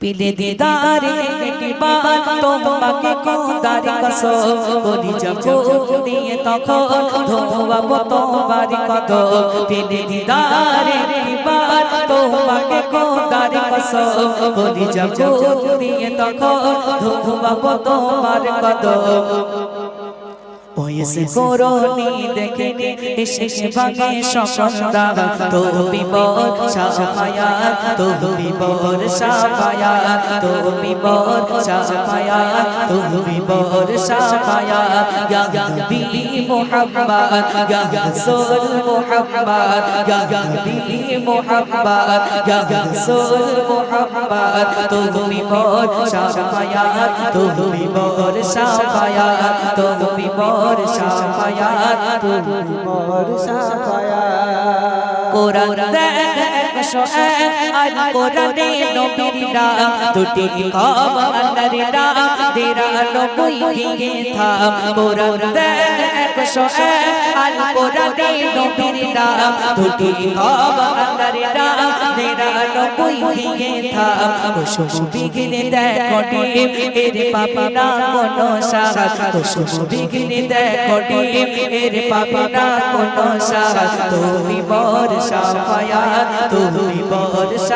পিলে দিদারে, একটি বার তোমাকে কোদারি কসো। করি যখন দিয়ে তখন ধোয়াব তোমার কত। পিলে দিদারে, একটি বার তোমাকে কোদারি কসো। করি যখন দিয়ে তখন ধোয়াব তোমার কত। ওয়েসে করনি দেখে এসে ভাগে সসন্দা তো বিবর সাফায়া তো বিবর সাফায়া তো বিবর সাফায়া তো বিবর সাফায়া। ইয়া নবী মুহাম্মদ ইয়া রাসূল মুহাম্মদ ইয়া নবী মুহাম্মদ ইয়া রাসূল মুহাম্মদ। তো বিবর সাফায়া তো বিবর সাফায়া তো মোর সাফায়াত মোর সাফায়াত। কোরআন দেখ একশো এক আল কোরআনে নবীর দুটি কম আল্লাহর নাম তেরা নবী গিয়ে থাম। কোরআন দেখ একশো এক আর কোরআনে নবীর নাম। দুটি কম আল্লাহর নাম তেরা নবী গিয়ে থাম। কুসুম বিঘিনে দেখো ডিম, এর পাপি না কোনো সাহায্য কুসুম বিঘিনে দেখো ডিম, এর পাপি না কোনো সাহায্য তুমি মোর সাফায়াত, তুমি মোর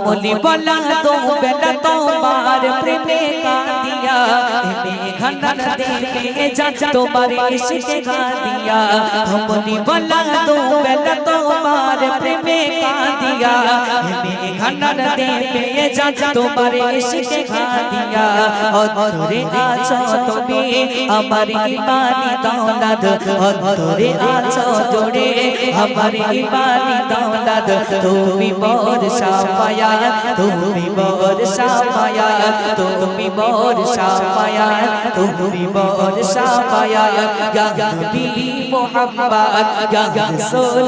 কমলি বলা তো বেলা তোমার প্রেমে কাঁদিয়া এমে ঘনন দেবে যা তোমার ইশকে কাঁদিয়া। কমলি বলা তো বেলা তোমার এমে ঘনন দেবে যা তোমার ইশকে গাদিয়া অন্তরে আছো তুমি, আমার ইমানি দৌলত। অন্তরে আছো জোড়ে আমার ইমানি দৌলত। তুমি মোর সাফায়াত, তুমি মোর সাফায়াত। তুমি মোর সাফায়াত, তুমি মোর সাফায়াত। ইয়া নবী মুহাম্মদ ইয়া রাসূল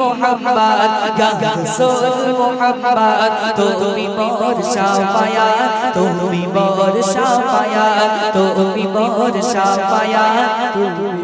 মুহাম্মদ। মোহাম্মদ মুহাম্মদ তুমি বর্ষা পায়া তুমি বর্ষা পায়া তুমি বর্ষা পায়া তুমি